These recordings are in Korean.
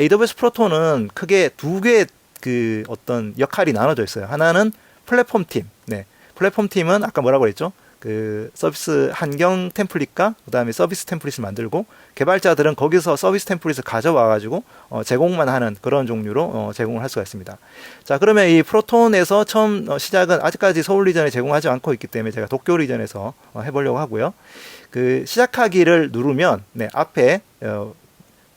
AWS 프로톤은 크게 두 개의 그 어떤 역할이 나눠져 있어요. 하나는 플랫폼 팀. 네. 플랫폼 팀은 아까 뭐라고 그랬죠? 그 서비스 환경 템플릿과 그다음에 서비스 템플릿을 만들고 개발자들은 거기서 서비스 템플릿을 가져와 가지고 어, 제공만 하는 그런 종류로 어, 제공을 할 수가 있습니다. 자, 그러면 이 프로톤에서 처음 어, 시작은 아직까지 서울 리전에 제공하지 않고 있기 때문에 제가 도쿄 리전에서 어, 해 보려고 하고요. 그 시작하기를 누르면 네, 앞에 어,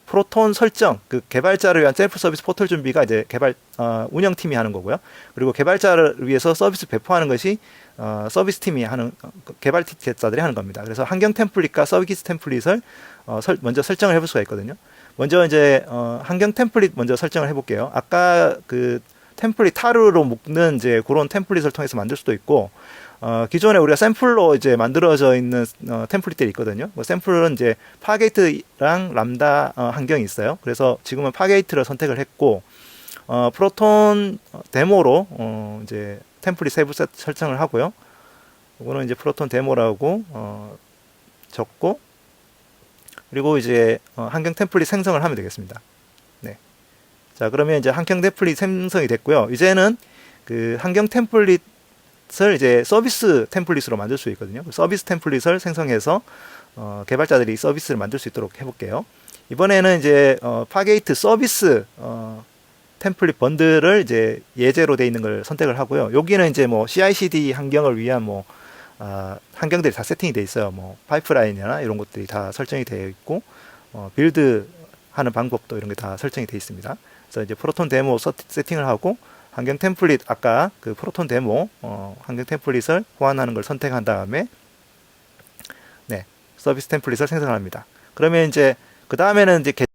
프로톤 설정, 그 개발자를 위한 셀프 서비스 포털 준비가 이제 개발 어, 운영팀이 하는 거고요. 그리고 개발자를 위해서 서비스 배포하는 것이 어, 서비스 팀이 하는 어, 개발 기획자들이 하는 겁니다. 그래서 환경 템플릿과 서비스 템플릿을 어, 설, 먼저 설정을 해볼 수가 있거든요. 먼저 이제 어, 환경 템플릿 먼저 설정을 해볼게요. 아까 그 템플릿 타르로 묶는 이제 그런 템플릿을 통해서 만들 수도 있고 어, 기존에 우리가 샘플로 이제 만들어져 있는 어, 템플릿들이 있거든요. 뭐 샘플은 이제 파게이트랑 람다 어, 환경이 있어요. 그래서 지금은 파게이트를 선택을 했고 어, 프로톤 데모로 어, 이제 템플릿 세부 셋 설정을 하고요. 이거는 이제 프로톤 데모라고 어, 적고 그리고 이제 어, 환경 템플릿 생성을 하면 되겠습니다. 네. 자 그러면 이제 환경 템플릿 생성이 됐고요. 이제는 그 환경 템플릿을 이제 서비스 템플릿으로 만들 수 있거든요. 서비스 템플릿을 생성해서 어, 개발자들이 서비스를 만들 수 있도록 해볼게요. 이번에는 이제 어, 파게이트 서비스 어, 템플릿 번들을 이제 예제로 돼 있는 걸 선택을 하고요. 여기는 이제 뭐 CI/CD 환경을 위한 뭐 아, 환경들이 다 세팅이 돼 있어요. 뭐 파이프라인이나 이런 것들이 다 설정이 되어 있고 어, 빌드 하는 방법도 이런 게 다 설정이 되어 있습니다. 그래서 이제 프로톤 데모 서, 세팅을 하고 환경 템플릿 아까 그 프로톤 데모 어, 환경 템플릿을 호환하는 걸 선택한 다음에 네 서비스 템플릿을 생성합니다. 그러면 이제 그 다음에는 이제 개,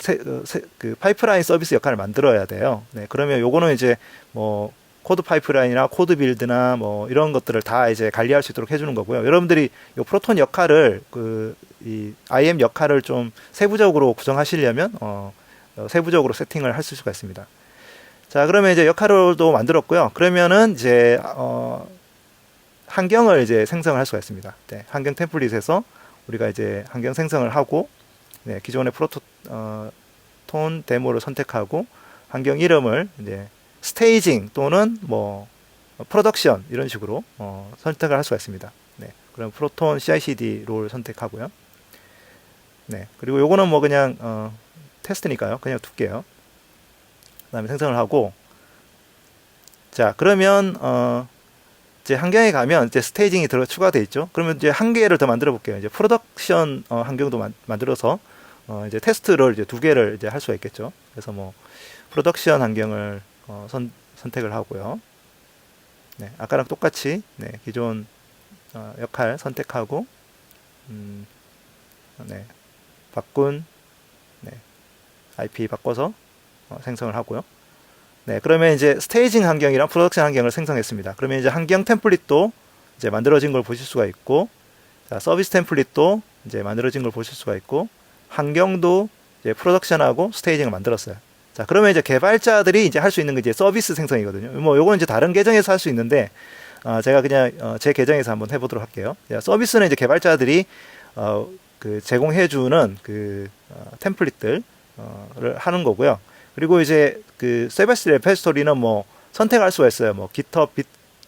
세, 어, 세, 그 파이프라인 서비스 역할을 만들어야 돼요. 네, 그러면 요거는 이제 뭐 코드 파이프라인이나 코드 빌드나 뭐 이런 것들을 다 이제 관리할 수 있도록 해주는 거고요. 여러분들이 요 프로톤 역할을 그 이 IM 역할을 좀 세부적으로 구성하시려면 어, 어 세부적으로 세팅을 하실 수가 있습니다. 자, 그러면 이제 역할도 만들었고요. 그러면은 이제 어 환경을 이제 생성할 수가 있습니다. 네, 환경 템플릿에서 우리가 이제 환경 생성을 하고 네, 기존의 프로토 어, 톤 데모를 선택하고 환경 이름을 이제 스테이징 또는 뭐 프로덕션 이런 식으로 어, 선택을 할 수가 있습니다. 네, 그럼 프로톤 CI/CD 롤 선택하고요. 네, 그리고 요거는 뭐 그냥 어, 테스트니까요. 그냥 둘게요. 그다음에 생성을 하고 자 그러면 어, 이제 환경에 가면 이제 스테이징이 들어 추가돼 있죠. 그러면 이제 한 개를 더 만들어 볼게요. 이제 프로덕션 어, 환경도 만, 만들어서 어, 이제 테스트를 이제 두 개를 이제 할 수가 있겠죠. 그래서 뭐 프로덕션 환경을 어, 선, 선택을 하고요. 네, 아까랑 똑같이 네, 기존 어, 역할 선택하고 음, 네, 바꾼 네, IP 바꿔서 어, 생성을 하고요. 네, 그러면 이제 스테이징 환경이랑 프로덕션 환경을 생성했습니다. 그러면 이제 환경 템플릿도 이제 만들어진 걸 보실 수가 있고, 자, 서비스 템플릿도 이제 만들어진 걸 보실 수가 있고, 환경도 이제 프로덕션하고 스테이징을 만들었어요. 자, 그러면 이제 개발자들이 이제 할 수 있는 게 이제 서비스 생성이거든요. 뭐 요거는 이제 다른 계정에서 할 수 있는데, 어, 제가 그냥 어, 제 계정에서 한번 해보도록 할게요. 자, 서비스는 이제 개발자들이 어, 그 제공해주는 그 어, 템플릿들을 하는 거고요. 그리고 이제 그 세바스 레퍼스토리는 뭐 선택할 수가 있어요. 뭐 GitHub,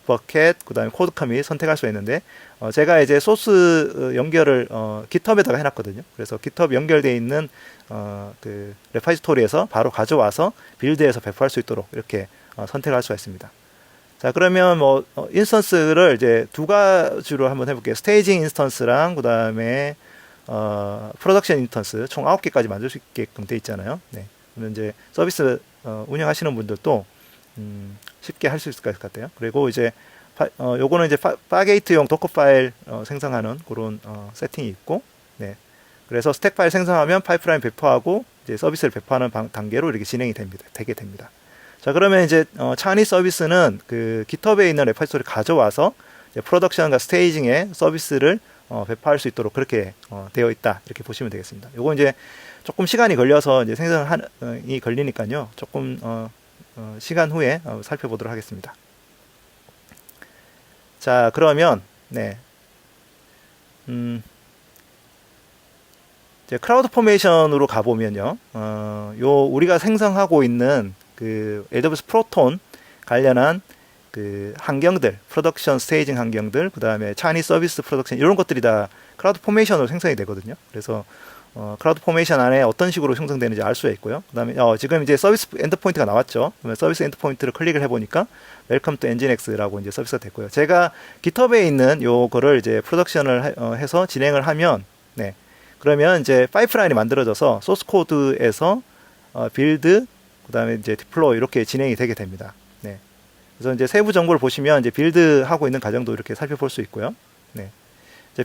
bitbucket, 그다음에 코드 커밋 선택할 수가 있는데 어, 제가 이제 소스 어, 연결을 어, GitHub에다가 해놨거든요. 그래서 GitHub 연결돼 있는 어, 그 레파지토리에서 바로 가져와서 빌드에서 배포할 수 있도록 이렇게 어, 선택할 수가 있습니다. 자 그러면 뭐 어, 인스턴스를 이제 두 가지로 한번 해볼게요. 스테이징 인스턴스랑 그 다음에 어, 프로덕션 인스턴스 총 아홉 개까지 만들 수 있게끔 돼 있잖아요. 네. 그러면 이제 서비스 어, 운영하시는 분들도 음, 쉽게 할 수 있을 것 같아요. 그리고 이제 파, 어, 요거는 이제 파, 게이트용 도커 파일 어, 생성하는 그런 어, 세팅이 있고, 네. 그래서 스택 파일 생성하면 파이프라인 배포하고 이제 서비스를 배포하는 방, 단계로 이렇게 진행이 됩니다. 되게 됩니다. 자 그러면 이제 어, 차니 서비스는 그 GitHub에 있는 레퍼지토리를 가져와서 이제 프로덕션과 스테이징의 서비스를 어, 배포할 수 있도록 그렇게 어, 되어 있다 이렇게 보시면 되겠습니다. 요거 이제 조금 시간이 걸려서 이제 생성이 걸리니까요. 조금 어, 어, 시간 후에 어, 살펴보도록 하겠습니다. 자, 그러면 네. 음, 이제 크라우드 포메이션으로 가보면요, 어, 요 우리가 생성하고 있는 그 AWS 프로톤 관련한 그 환경들, 프로덕션 스테이징 환경들, 그 다음에 차니 서비스 프로덕션 이런 것들이 다 크라우드 포메이션으로 생성이 되거든요. 그래서 어, 크라우드 포메이션 안에 어떤 식으로 형성되는지 알 수가 있고요. 그다음에 어, 지금 이제 서비스 엔드포인트가 나왔죠. 그러면 서비스 엔드포인트를 클릭을 해보니까 웰컴 투 엔진엑스라고 이제 서비스가 됐고요. 제가 GitHub에 있는 요거를 이제 프로덕션을 해, 어, 해서 진행을 하면, 네, 그러면 이제 파이프라인이 만들어져서 소스 코드에서 어, 빌드, 그다음에 이제 디플로이 이렇게 진행이 되게 됩니다. 네. 그래서 이제 세부 정보를 보시면 이제 빌드 하고 있는 과정도 이렇게 살펴볼 수 있고요. 네.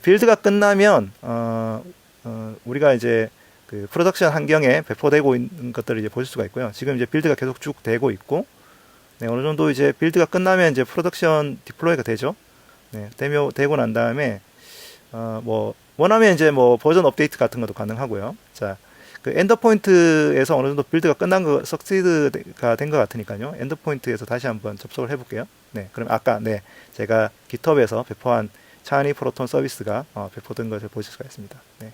빌드가 끝나면 어, 어, 우리가 이제 그 프로덕션 환경에 배포되고 있는 것들을 이제 보실 수가 있고요. 지금 이제 빌드가 계속 쭉 되고 있고, 네, 어느 정도 이제 빌드가 끝나면 이제 프로덕션 디플로이가 되죠. 네, 되며, 되고 난 다음에, 어, 뭐, 원하면 이제 뭐 버전 업데이트 같은 것도 가능하고요. 자, 그 엔더포인트에서 어느 정도 빌드가 끝난 거, 석시드가 된 것 같으니까요. 엔더포인트에서 다시 한번 접속을 해볼게요. 네, 그럼 아까, 네, 제가 GitHub에서 배포한 차니 프로톤 서비스가 어, 배포된 것을 보실 수가 있습니다. 네.